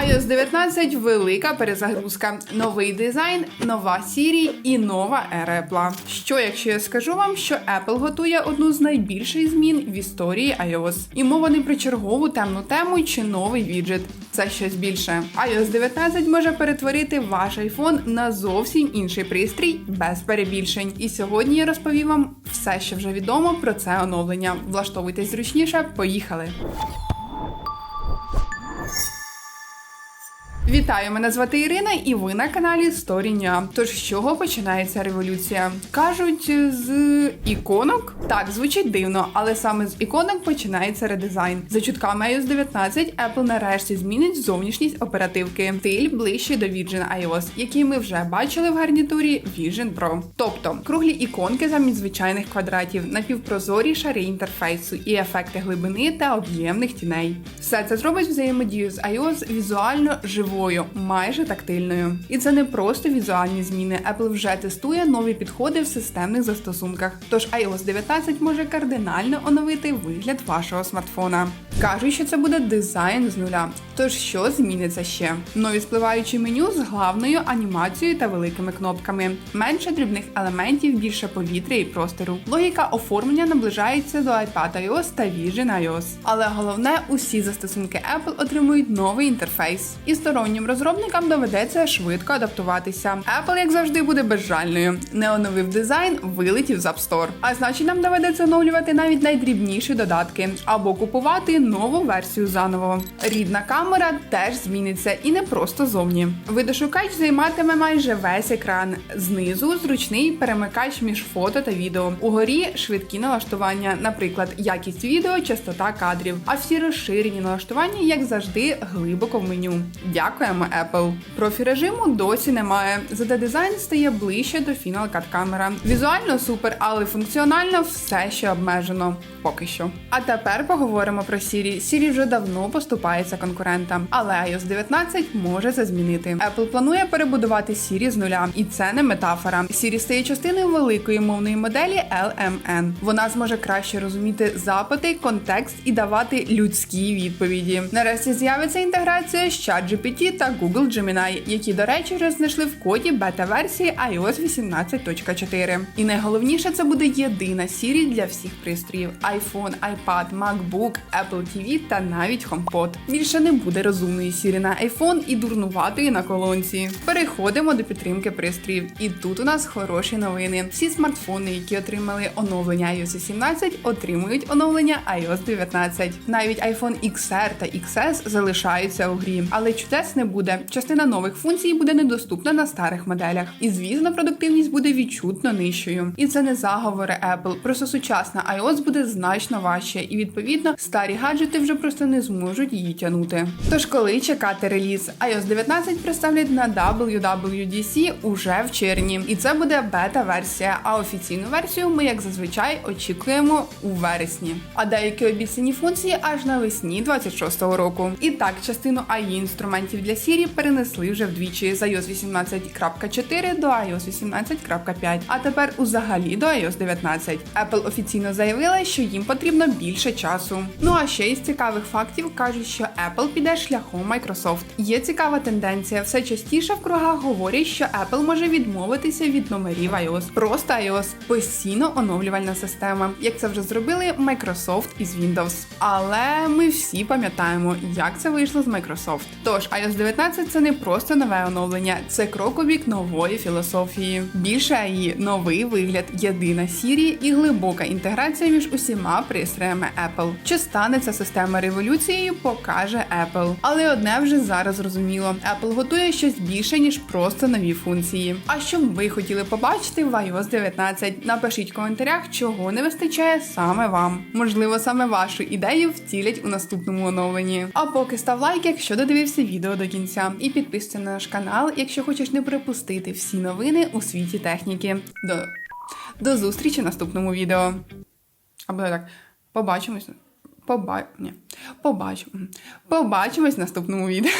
iOS 19 велика перезагрузка, новий дизайн, нова Siri і нова ера Apple. Що, якщо я скажу вам, що Apple готує одну з найбільших змін в історії iOS? І мова не про чергову темну тему чи новий віджит. Це щось більше. iOS 19 може перетворити ваш iPhone на зовсім інший пристрій без перебільшень. І сьогодні я розповім вам все, що вже відомо про це оновлення. Влаштовуйтесь зручніше, поїхали. Вітаю, мене звати Ірина, і ви на каналі Nya. Тож з чого починається революція? Кажуть, з іконок? Так, звучить дивно, але саме з іконок починається редизайн. За чутками iOS 19 Apple нарешті змінить зовнішність оперативки, стиль ближче до Vision iOS, який ми вже бачили в гарнітурі Vision Pro. Тобто круглі іконки замість звичайних квадратів, напівпрозорі шари інтерфейсу і ефекти глибини та об'ємних тіней. Все це зробить взаємодію з iOS візуально живою, майже тактильною. І це не просто візуальні зміни. Apple вже тестує нові підходи в системних застосунках. Тож iOS 19 може кардинально оновити вигляд вашого смартфона. Кажуть, що це буде дизайн з нуля. Тож що зміниться ще? Нові спливаючі меню з главною анімацією та великими кнопками, менше дрібних елементів, більше повітря і простору. Логіка оформлення наближається до iPad iOS та Vision iOS. Але головне, усі застосунки Apple отримують новий інтерфейс. І стороннім розробникам доведеться швидко адаптуватися. Apple, як завжди, буде безжальною. Не оновив дизайн, вилетів з App Store. А значить, нам доведеться оновлювати навіть найдрібніші додатки або купувати нову версію заново. Рідна камера теж зміниться і не просто зовні. Видошукач займатиме майже весь екран. Знизу зручний перемикач між фото та відео. Угорі швидкі налаштування, наприклад, якість відео, частота кадрів. А всі розширені налаштування, як завжди, глибоко в меню. Дякуємо, Apple. Профі режиму досі немає. Зате дизайн стає ближче до Final Cut камера. Візуально супер, але функціонально все ще обмежено. Поки що. А тепер поговоримо про Siri. Siri вже давно поступається конкурентам, але iOS 19 може це змінити. Apple планує перебудувати Siri з нуля, і це не метафора. Siri стає частиною великої мовної моделі LMN. Вона зможе краще розуміти запити, контекст і давати людські відповіді. Нарешті з'явиться інтеграція з ChatGPT та Google Gemini, які, до речі, вже знайшли в коді бета-версії iOS 18.4. І найголовніше це буде єдина Siri для всіх пристроїв: iPhone, iPad, MacBook, Apple TV та навіть HomePod. Більше не буде розумної Siri на iPhone і дурнуватої на колонці. Переходимо до підтримки пристроїв. І тут у нас хороші новини. Всі смартфони, які отримали оновлення iOS 17, отримують оновлення iOS 19. Навіть iPhone XR та XS залишаються у грі, але чудес не буде. Частина нових функцій буде недоступна на старих моделях. І звісно, продуктивність буде відчутно нижчою. І це не заговори Apple. Просто сучасна iOS буде значно важче, і відповідно старі гаджети вже просто не зможуть її тягнути. Тож, коли чекати реліз, iOS 19 представлять на WWDC уже в червні, і це буде бета-версія. А офіційну версію ми, як зазвичай, очікуємо у вересні. А деякі обіцяні функції аж навесні 26-го року. І так, частину AI інструментів для Siri перенесли вже вдвічі з iOS 18.4 до iOS 18.5, а тепер узагалі до iOS 19. Apple офіційно заявила, що їм потрібно більше часу. Ну а ще із цікавих фактів кажуть, що Apple піде шляхом Microsoft. Є цікава тенденція. Все частіше в кругах говорять, що Apple може відмовитися від номерів iOS. Просто iOS – постійно оновлювальна система, як це вже зробили Microsoft із Windows. Але ми всі пам'ятаємо, як це вийшло з Microsoft. Тож iOS 19 це не просто нове оновлення, це крок у бік нової філософії. Більше AI, новий вигляд, єдина Siri і глибока інтеграція між усіма пристроями Apple. Чи стане ця система революцією, покаже Apple. Але одне вже зараз зрозуміло: Apple готує щось більше ніж просто нові функції. А що ви хотіли побачити в iOS 19? Напишіть в коментарях, чого не вистачає саме вам. Можливо, саме вашу ідею втілять у наступному оновленні. А поки став лайк, якщо додивився відео до кінця, і підписуйся на наш канал, якщо хочеш не пропустити всі новини у світі техніки. До, До зустрічі в наступному відео. Або так, побачимось. Поба... Ні. Побачимо. Побачимось в наступному відео.